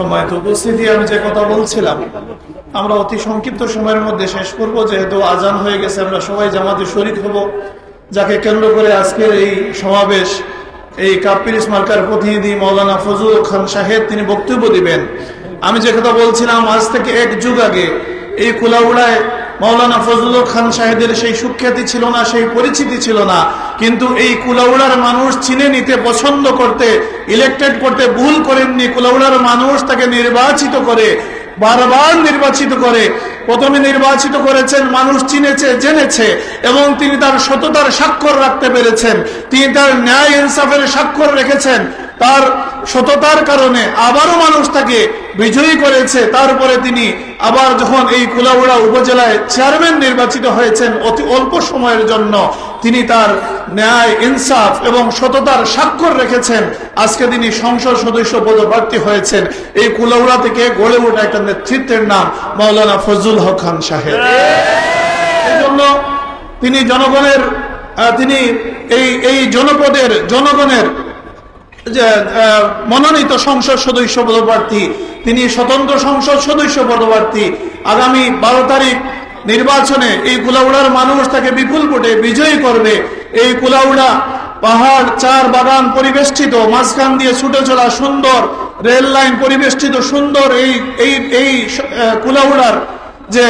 সময়ত উপস্থিতি, আমি যে কথা বলছিলাম, আমরা অতি সংক্ষিপ্ত সময়ের মধ্যে শেষ করব, যেহেতু আজান হয়ে গেছে, আমরা সবাই জামাতে শরিক হব। যাকে কেন্দ্র করে আজকের এই সমাবেশ, এই কাপিরিস মার্কার প্রতিনিধি মৌলানা ফজুল খান সাহেব, তিনি বক্তব্য দিবেন। আমি যে কথা বলছিলাম, আজ থেকে এক যুগ আগে এই কুলাউড়ায় মৌলানা ফজল খান সাহেবের সেই সুখ্যাতি ছিল না, সেই পরিচিতি ছিল না। কিন্তু এই কুলাউড়ার মানুষ চিনে নিতে, পছন্দ করতে ইলেকটেড করতে ভুল করেননি। কুলাউড়ার মানুষ তাকে নির্বাচিত করে, বারবার নির্বাচিত করে। প্রথমে নির্বাচিত করেছেন, মানুষ চিনেছে, জেনেছে এবং তিনি তার সততার স্বাক্ষর রাখতে পেরেছেন। তিনি তার ন্যায় ইনসাফের স্বাক্ষর রেখেছেন। তার সততার কারণে আবারও মানুষ তাকে বিজয়ী করেছে। তারপরে তিনি আবার যখন এই কুলাউড়া উপজেলায় চেয়ারম্যান নির্বাচিত হয়েছেন অতি অল্প সময়ের জন্য, তিনি তার ন্যায়, ইনসাফ এবং সততার স্বাক্ষর রেখেছেন। আজকে তিনি সংসদ সদস্য পদপ্রার্থী হয়েছেন। এই কুলাউড়া থেকে গড়ে ওঠা একটা নেতৃত্বের নাম মাওলানা ফজল হক খান সাহেব। এই জন্য তিনি জনগণের তিনি এই এই জনপদের, জনগণের যে মনোনীত সংসদ সদস্য পদপ্রার্থী, তিনি স্বতন্ত্র সংসদ সদস্য পদপ্রার্থী, আগামী বারো তারিখ নির্বাচনে এই কুলাউড়ার মানুষ তাকে বিপুল ভোটে বিজয়ী করবে। এই কুলাউড়া পাহাড়, চার বাগান পরিবেষ্টিত, মাঝখান দিয়ে ছুটে চলা সুন্দর, রেল লাইন পরিবেষ্টিত সুন্দর এই এই এই কুলাউড়ার যে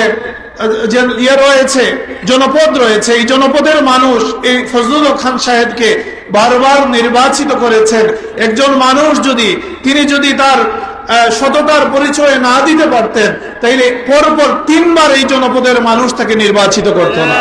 যে ইয়ে রয়েছে, জনপদ রয়েছে, এই জনপদের মানুষ এই ফজলুল খান সাহেবকে বারবার নির্বাচিত করেছেন। একজন মানুষ যদি, তিনি যদি তার সততার পরিচয় না দিতে পারতেন, তাইলে পরপর তিনবার এই জনপদের মানুষ তাকে নির্বাচিত করতো না।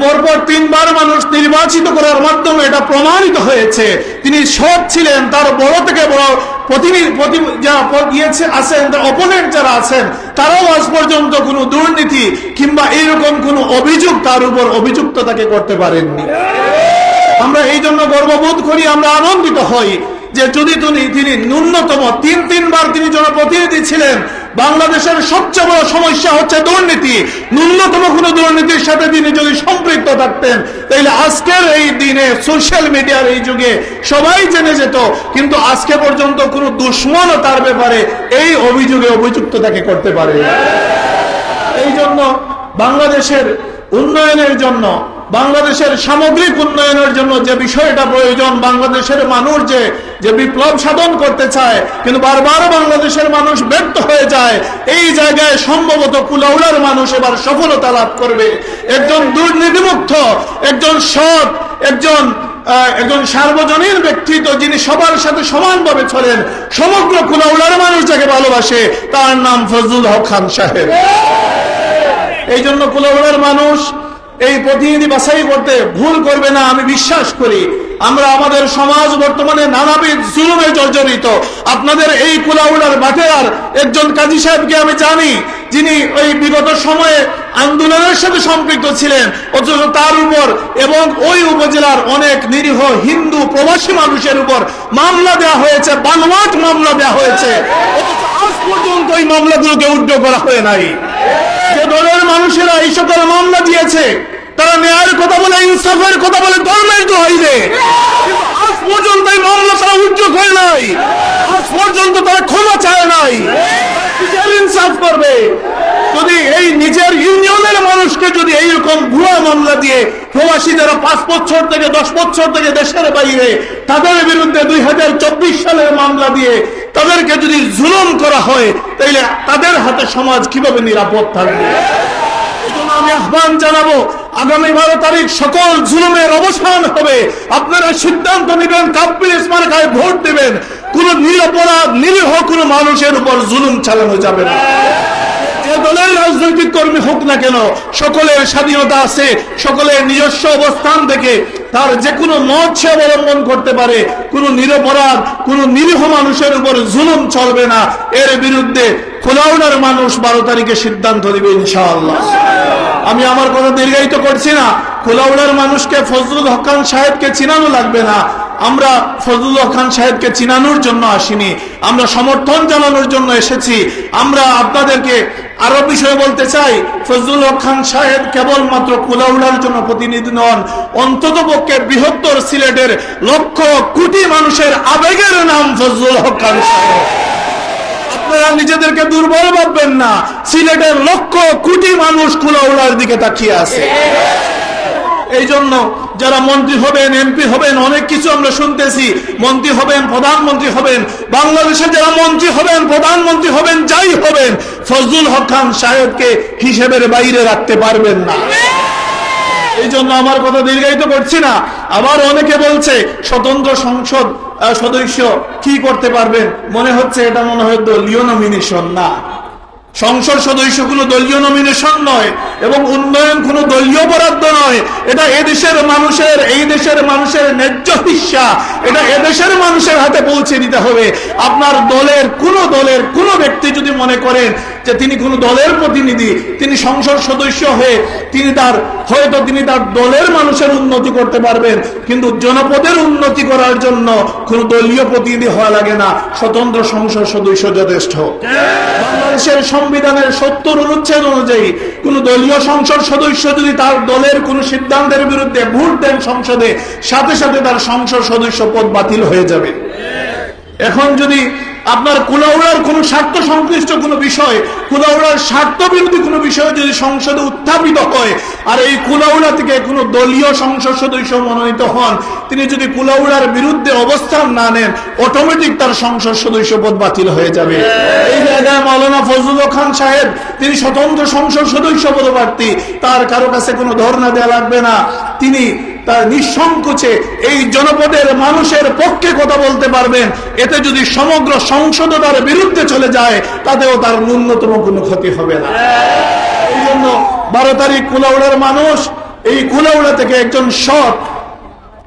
পরপর তিনবার মানুষ নির্বাচিত করার মাধ্যমে এটা প্রমাণিত হয়েছে। তিনি সৎ ছিলেন, তার বড় থেকে বড় প্রতিনিধি, প্রতি- যারা ইয়েছে আছেন অপোনেন্ট যারা আছেন, তারাও আজ পর্যন্ত কোনো দুর্নীতি কিংবা এইরকম কোনো অভিযোগ তার উপর অভিযুক্ত তাকে করতে পারেননি। আমরা এই জন্য গর্ববোধ করি, আমরা আনন্দিত হই যে যদি তিনি তিনি ন্যূনতম তিন, তিনবার তিনি জনপ্রতিনিধি ছিলেন, বাংলাদেশের সবচেয়ে বড় সমস্যা হচ্ছে দুর্নীতি। ন্যূনতম কোনো দুর্নীতির সাথে তিনি যদি সম্পৃক্ত থাকতেন, তাহলে আজকের এই দিনে সোশ্যাল মিডিয়ার এই যুগে সবাই জেনে যেত, কিন্তু আজকে পর্যন্ত কোনো দুশ্মনও তার ব্যাপারে এই অভিযোগে অভিযুক্ত তাকে করতে পারে এই জন্য বাংলাদেশের উন্নয়নের জন্য বাংলাদেশের সামগ্রিক উন্নয়নের জন্য যে বিষয়টা প্রয়োজন, বাংলাদেশের মানুষ যে যে বিপ্লব সাধন করতে চায়, কিন্তু বারবার বাংলাদেশের মানুষ ব্যর্থ হয়ে যায়, এই জায়গায় সম্ভবত কুলাউড়ার মানুষ এবার সফলতা লাভ করবে। একজন দুর্নীতিমুক্ত, একজন সৎ, একজন একজন সার্বজনীন ব্যক্তিত্ব যিনি সবার সাথে সমানভাবে চলেন, সমগ্র কুলাউড়ার মানুষ যাকে ভালোবাসে, তার নাম ফজলুল হক খান সাহেব। এই জন্য কুলাউড়ার মানুষ এই প্রতিনিধি বাছাই করতে ভুল করবে না, আমি বিশ্বাস করি। আমরা আমাদের সমাজ বর্তমানে নানাবিধ জুলুমে জর্জরিত। আপনাদের এই কুলাউড়ার বাটেয়ার একজন কাজী সাহেবকে আমি জানি, যিনি ওই বিগত সময়ে আন্দোলনের সাথে সম্পৃক্ত ছিলেন, অথচ তার উপর এবং ওই উপজেলার অনেক নিরীহ হিন্দু প্রবাসী মানুষের উপর মামলা দেওয়া হয়েছে, বানোয়াট মামলা দেওয়া হয়েছে। অথচ আজ পর্যন্ত এই মামলাগুলোকে উদ্যোগ করা হয় নাই। যে দলের দিয়েছে তারা ন্যায়ের কথা বলে, ইনসাফের কথা বলে দোহাই দেয় আজ পর্যন্ত এই মামলা তারা হয় নাই। আজ পর্যন্ত তারা ক্ষমা চায় নাই। ইনসাফ করবে। যদি এই নিজের ইউনিয়নের মানুষকে যদি এইরকম ভুয়া মামলা দিয়ে প্রবাসী যারা পাঁচ বছর থেকে, দশ বছর থেকে দেশের বাইরে তাদের বিরুদ্ধে দুই হাজার চব্বিশ সালের মামলা দিয়ে তাদেরকে যদি জুলুম করা হয়, তাইলে তাদের হাতে সমাজ কীভাবে নিরাপদ থাকবে? আমি আহ্বান জানাব, আগামী বারো তারিখ সকল জুলুমের অবসান হবে। আপনারা সিদ্ধান্ত নেবেন কাব্বির স্মারকায় ভোট দেবেন। কোন নিরপরাধ, নিরীহ কোন মানুষের উপর জুলুম চালানো যাবে না। দলের রাজনৈতিক কর্মী হোক না কেন, সকলের স্বাধীনতা আছে, সকলের নিজস্ব অবস্থান থেকে তার যে কোনো মত সে অবলম্বন করতে পারে। কোন নিরপরাধ, কোন নিরীহ মানুষের উপর জুলুম চলবে না। এর বিরুদ্ধে খোলাউনার মানুষ বারো তারিখে সিদ্ধান্ত দিবে ইনশাআল্লাহ। আমি আমার কথা দীর্ঘায়িত করছি না। খোলাউড়ার মানুষকে ফজলুল হক খান সাহেবকে চিনানো লাগবে না। আমরা ফজলুল হক খান সাহেবকে চিনানোর জন্য আসিনি। আমরা সমর্থন জানানোর জন্য এসেছি। আমরা আপনাদেরকে আরও বিষয়ে বলতে চাই। ফজলুল খান সাহেব কেবলমাত্র কুলাউড়ার জন্য প্রতিনিধি নন, অন্তত পক্ষে বৃহত্তর সিলেটের লক্ষ কোটি মানুষের আবেগের নাম ফজলুল হক খান সাহেব। আপনারা নিজেদেরকে দুর্বল ভাববেন না। সিলেটের লক্ষ কোটি মানুষ কুলাউলার দিকে তাকিয়ে আছে। এই জন্য যারা মন্ত্রী হবেন, এমপি হবেন, অনেক কিছু আমরা শুনতেছি। মন্ত্রী হবেন, প্রধানমন্ত্রী হবেন, বাংলাদেশে যারা মন্ত্রী হবেন, প্রধানমন্ত্রী হবেন, যাই হবেন, ফজলুল হক খান সাহেবকে হিসেবের বাইরে রাখতে পারবেন না। এই জন্য আমার কথা দীর্ঘায়িত করছি না। আবার অনেকে বলছে, স্বতন্ত্র সংসদ সদস্য, কি করতে পারবেন? মনে হচ্ছে এটা মনে হয় দলীয় নমিনেশন না। সংসদ সদস্য কোনো দলীয় নমিনেশন নয় এবং উন্নয়ন কোনো দলীয় বরাদ্দ নয়। এটা এদেশের মানুষের, এই দেশের মানুষের ন্যায্য হিসা। এটা এদেশের মানুষের হাতে পৌঁছে দিতে হবে। আপনার দলের, কোন দলের কোন ব্যক্তি যদি মনে করেন যে তিনি কোন দলের প্রতিনিধি, তিনি সংসদ সদস্য হয়ে তিনি তার, হয়তো তিনি তার দলের মানুষের উন্নতি করতে পারবেন, কিন্তু জনপদের উন্নতি করার জন্য কোন দলীয় প্রতিনিধি হওয়া লাগে না। স্বতন্ত্র সংসদ সদস্য যথেষ্ট। বাংলাদেশের সংবিধানের সত্তর অনুচ্ছেদ অনুযায়ী কোন দলীয় সংসদ সদস্য যদি তার দলের কোন সিদ্ধান্তের বিরুদ্ধে ভোট দেন সংসদে, সাথে সাথে তার সংসদ সদস্য পদ বাতিল হয়ে যাবে। এখন যদি আপনার কুলাউড়ার কোন স্বার্থ সংশ্লিষ্ট কোন বিষয়, কুলাউড়ার স্বার্থ বিরোধী কোন বিষয় যদি সংসদে উত্থাপিত হয়, আর এই কুলাউড়া থেকে কোন দলীয় সংসদ সদস্য মনোনীত হন, তিনি যদি কুলাউড়ার বিরুদ্ধে অবস্থান না নেন অটোমেটিক তার সংসদ সদস্য পদ বাতিল হয়ে যাবে। এই জায়গায় মাওলানা ফজলুল খান সাহেব, তিনি স্বতন্ত্র সংসদ সদস্য পদপ্রার্থী, তার কারও কাছে কোনো ধর্ণা দেওয়া লাগবে না। তিনি তার নিঃসংকোচে এই জনপদের মানুষের পক্ষে কথা বলতে পারবেন। এতে যদি সমগ্র সংসদ তার বিরুদ্ধে চলে যায়, তাতেও তার ন্যূনতম কোনো ক্ষতি হবে না। এই জন্য বারো তারিখ কুলাউড়ার মানুষ, এই কুলাউড়া থেকে একজন সৎ,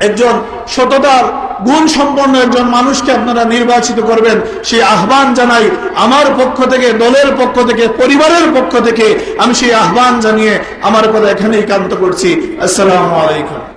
একজন সততার গুণ সম্পন্ন একজন মানুষকে আপনারা নির্বাচিত করবেন। সেই আহ্বান জানাই আমার পক্ষ থেকে, দলের পক্ষ থেকে, পরিবারের পক্ষ থেকে আমি সেই আহ্বান জানিয়ে আমার কথা এখানেই কান্ত করছি। আসসালামু আলাইকুম।